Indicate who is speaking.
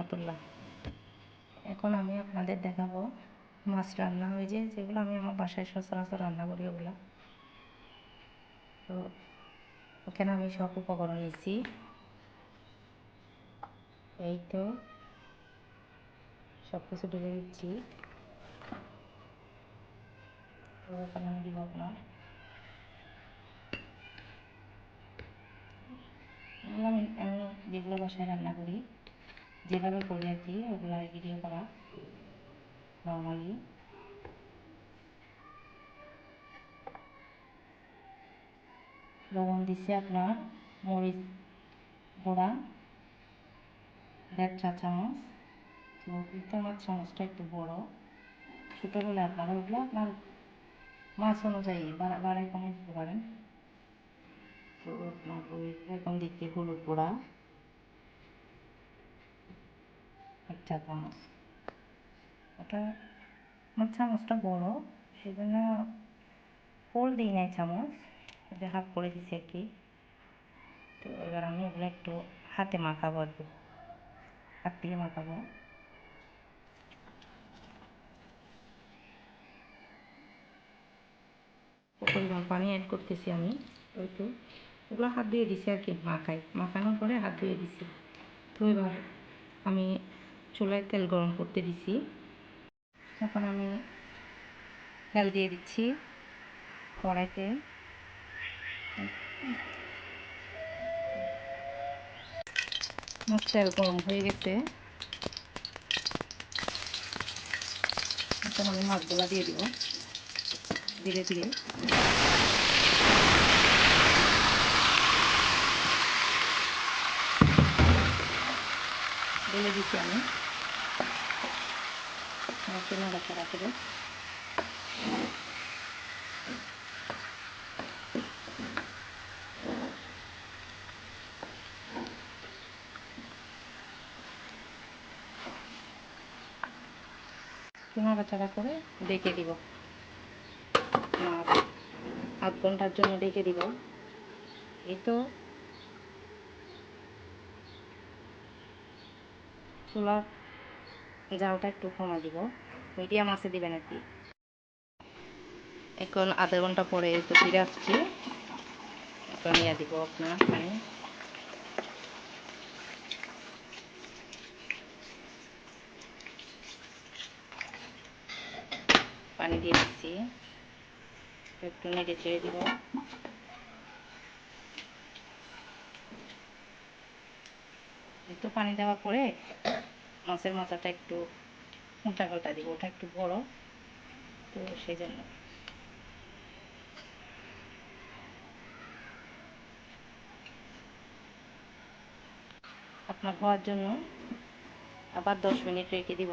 Speaker 1: রহমতুল্লাহ। এখন আমি আপনাদের দেখাবো মাছ রান্না হয়ে যে যেগুলো আমি আমার বাসায় সচরাচর রান্না করি ওগুলো। তো ওখানে আমি সব উপকরণ নিয়েছি। এই তো সব কিছু ঢেলে দিচ্ছি। আমি দিব আপনার। আমি যেগুলো বাসায় রান্না করি। যেভাবে করি আর কি ওগুলো ভিডিও করা, নর্মালি। লবণ দিচ্ছি আপনার, মরিচ গুঁড়া, দেড় চা চামচ। তো কিন্তু আমার চামচটা একটু বড়। ছোটো হলে আপনার, ওগুলো আপনার মাছ অনুযায়ী বাড়াই কমে দিতে পারেন। তো আপনার ওই এখন দিচ্ছি হলুদ গুঁড়া। এক চা চামচ ওটা আমার চামচটা বড়, সেই জন্য ফুল দিই নাই চামচ যে হাফ করে দিছি আর কি। তো এবার আমি এগুলো একটু হাতে মাখাবো আর কি, হাত দিয়ে মাখাবো। পরিমাণ পানি অ্যাড করতেছি আমি তো। ওগুলো হাত দিয়ে দিছি আর কি, মাখাই। মাখানোর পরে হাত ধুয়ে দিছি। তো এবার আমি চুলায় তেল গরম করতে দিছি। এখন আমি তেল দিয়ে দিচ্ছি কড়াইতে। তেল গরম হয়ে গেছে। এখন আমি মাছগুলো দিয়ে দিব। ধীরে ধীরে ঢেলে দিচ্ছি আমি। মাছের নাড়াচাড়া করে নাড়াচাড়া করে ডেকে দিব। আধ ঘণ্টার জন্য ডেকে দিব। এই তো চুলার জালটা একটু কমা দিব। মিডিয়াম আছে দিবেন আর কি। এখন আধা ঘণ্টা পরে একটু ফিরে আসছি। এখন ইয়া দিব আপনার পানি। পানি দিয়ে দিচ্ছি। একটু নেড়ে ছেড়ে দিব। একটু পানি দেওয়ার পরে মাছের মাথাটা একটু উল্টা পাল্টা দিব, ওটা একটু বড়। তো সেই জন্য। আপনার হওয়ার জন্য আবার দশ মিনিট রেখে দিব।